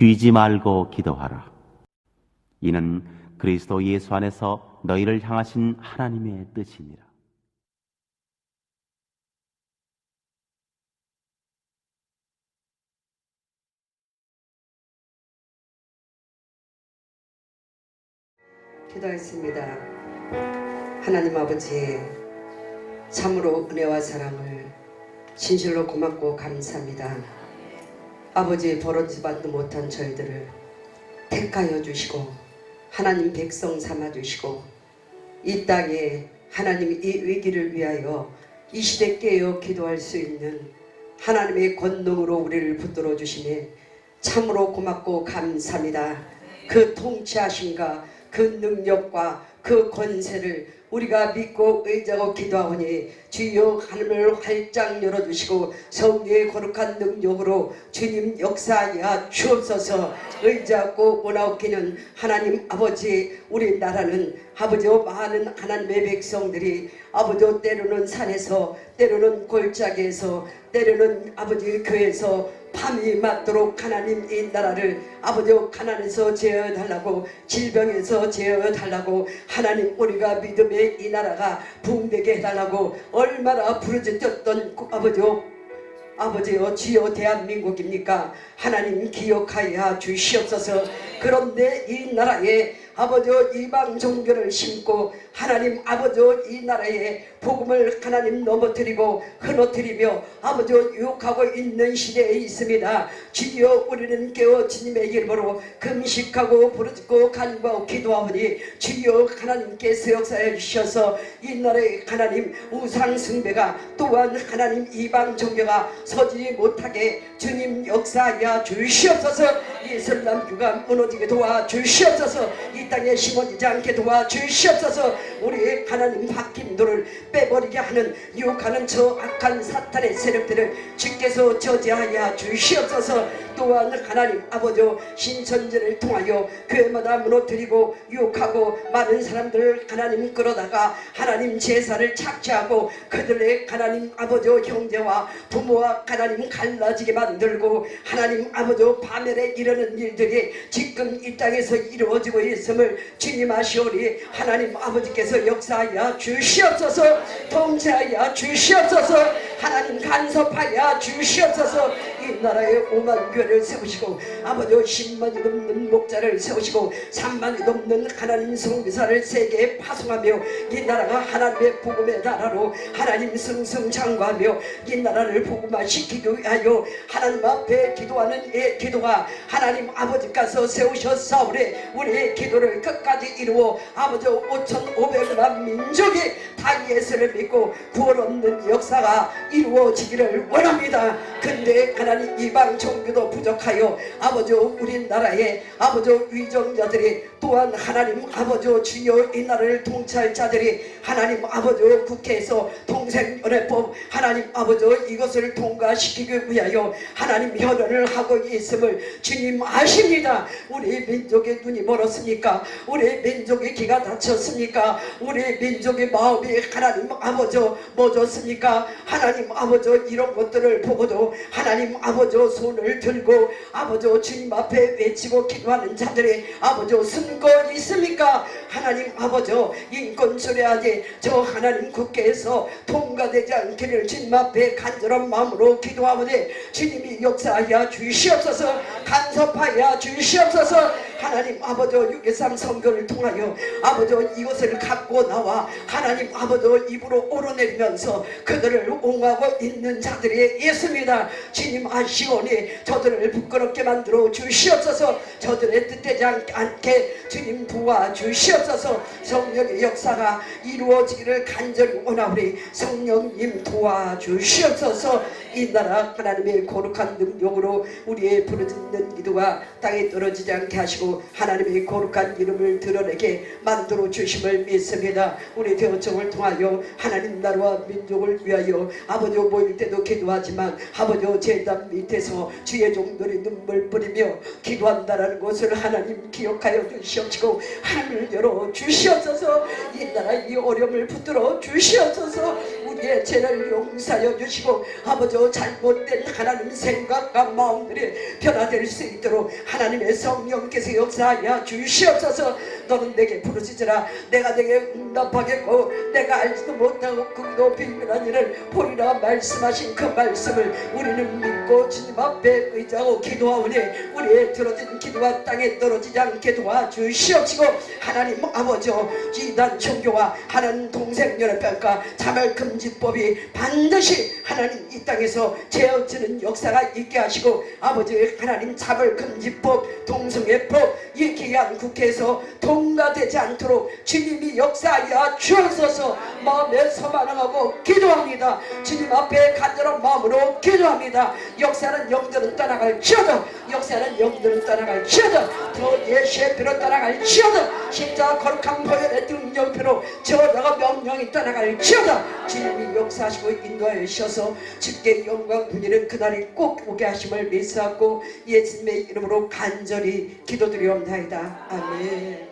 쉬지 말고 기도하라. 이는 그리스도 예수 안에서 너희를 향하신 하나님의 뜻이니라. 기도하겠습니다. 하나님 아버지, 참으로 은혜와 사랑을 진실로 고맙고 감사합니다. 아버지 버러지지도 못한 저희들을 택하여 주시고 하나님 백성 삼아 주시고 이 땅에 하나님 이 위기를 위하여 이 시대 깨어 기도할 수 있는 하나님의 권능으로 우리를 붙들어 주시니 참으로 고맙고 감사합니다. 그 통치하심과 그 능력과 그 권세를 우리가 믿고 의지하고 기도하오니 주여 하늘을 활짝 열어주시고 성령의 거룩한 능력으로 주님 역사하여 주옵소서. 의지하고 원하옵기는 하나님 아버지 우리나라는 아버지와 많은 하나님의 백성들이 아버지 때로는 산에서 때로는 골짜기에서 때로는 아버지 교회에서 밤이 맞도록 하나님 이 나라를 아버지 가난에서 제어달라고 질병에서 제어달라고 하나님 우리가 믿음의 이 나라가 붕대게 해달라고 얼마나 부르짖었던 아버지 아버지여 주여 대한민국입니까? 하나님 기억하여 주시옵소서. 그런데 이 나라에 아버지여 이방 종교를 심고 하나님 아버지여 이 나라에 복음을 하나님 넘어뜨리고 흐느뜨리며 아버지여 유혹하고 있는 시대에 있습니다. 주여 우리는 깨어 주님의 이름으로 금식하고 부르짖고 간구하고 기도하오니 주여 하나님께서 역사해 주셔서 이 나라의 하나님 우상 숭배가 또한 하나님 이방 종교가 서지 못하게 주님 역사하여 주시옵소서. 이슬람교가 무너지게 도와 주시옵소서. 이 땅에 심어지지 않게 도와주시옵소서. 우리 하나님 바뀐도를 빼버리게 하는 유혹하는 저 악한 사탄의 세력들을 주께서 저지하여 주시옵소서 또한 하나님 아버지 신천지를 통하여 교회마다 무너뜨리고 유혹하고 많은 사람들을 하나님 끌어다가 하나님 제사를 착취하고 그들의 하나님 아버지 형제와 부모와 하나님 갈라지게 만들고 하나님 아버지 파멸에 이르는 일들이 지금 이 땅에서 이루어지고 있음을 주님 아시오리 하나님 아버지께서 역사하여 주시옵소서 통치하여 주시옵소서 하나님 간섭하여 주시옵소서 이 나라에 오만 교회를 세우시고 아버지 10만이 넘는 목자를 세우시고 3만이 넘는 하나님 성비사를 세계에 파송하며 이 나라가 하나님의 복음의 나라로 하나님 승승장구하며 이 나라를 복음화시키기 위하여 하나님 앞에 기도하는 이 기도가 하나님 아버지께서 세우셨사오니 우리의 기도를 끝까지 이루어 아버지 5,500만 민족이 다 예수를 믿고 구원 얻는 역사가 이루어지기를 원합니다. 근데 하나님 이방 종교도 부족하여 아버지 우리나라의 아버지 위정자들이 또한 하나님 아버지 주여 이 나라를 통치할 자들이 하나님 아버지 국회에서 동생연애법 하나님 아버지 이것을 통과시키기 위하여 하나님 현언을 하고 있음을 주님 아십니다. 우리 민족의 눈이 멀었습니까? 우리 민족의 귀가 닫혔습니까? 우리 민족의 마음이 하나님 아버지 멎었습니까? 하나님 아버지 이런 것들을 보고도 하나님 아버지 손을 들고 아버지 주님 앞에 외치고 기도하는 자들의 아버지 승거 있습니까? 하나님 아버지 인권 수레하지. 저 하나님 국회에서 통과되지 않기를 주님 앞에 간절한 마음으로 기도하오니 주님이 역사하여 주시옵소서 간섭하여 주시옵소서. 하나님 아버지 6.13 선교를 통하여 아버지 이것을 갖고 나와 하나님 아버지 입으로 오르내리면서 그들을 옹호하고 있는 자들이 있습니다. 주님 아시오니 저들을 부끄럽게 만들어 주시옵소서. 저들의 뜻되지 않- 않게 주님 도와주시옵소서 성령의 역사가 이루어지기를 간절히 원하오니 성령님 도와주시옵소서 이 나라 하나님의 거룩한 능력으로 우리의 부르짖는 기도가 땅에 떨어지지 않게 하시고 하나님의 거룩한 이름을 드러내게 만들어 주심을 믿습니다. 우리 대어청을 통하여 하나님 나라와 민족을 위하여 아버지 모일 때도 기도하지만 아버지 제단 밑에서 주의 종들이 눈물 뿌리며 기도한다라는 것을 하나님 기억하여 주시옵시고 하늘을 열어 주시옵소서. 이 나라 이 어려움을 붙들어 주시옵소서. 우리의 죄를 용서하여 주시고 아버지 잘못된 하나님 생각과 마음들이 변화될 수 있도록 하나님의 성령께서 역사하여 주시옵소서 너는 내게 부르짖으라. 내가 내게 응답하겠고 내가 알지도 못하고 그도 비밀한 일을 보리라 말씀하신 그 말씀을 우리는 믿고 주님 앞에 의지하고 기도하오니 우리의 들어진 기도가 땅에 떨어지지 않게 도와주시옵시고 하나님 아버지 이단 종교와 하나님 동생 연합회과 자발금지법이 반드시 하나님 이 땅에서 제어지는 역사가 있게 하시고 아버지 하나님 자발금지법 동성애법 이 기한 국회에서 통과되지 않도록 주님이 역사하여 주옵소서. 마음에 서만하고 기도합니다. 주님 앞에 간절한 마음으로 기도합니다. 역사는 영들은 떠나갈지어다 역사는 영들은 떠나갈지어다 더 예수의표로 떠나갈지어다 십자 거룩한 보혈의 등령표로 저자가 명령이 떠나갈지어다 주님이 역사하시고 인도하여 주셔서 주께 영광 분이는 그날이 꼭 오게 하심을 믿사옵고 예수님의 이름으로 간절히 기도드리옵나이다. 아멘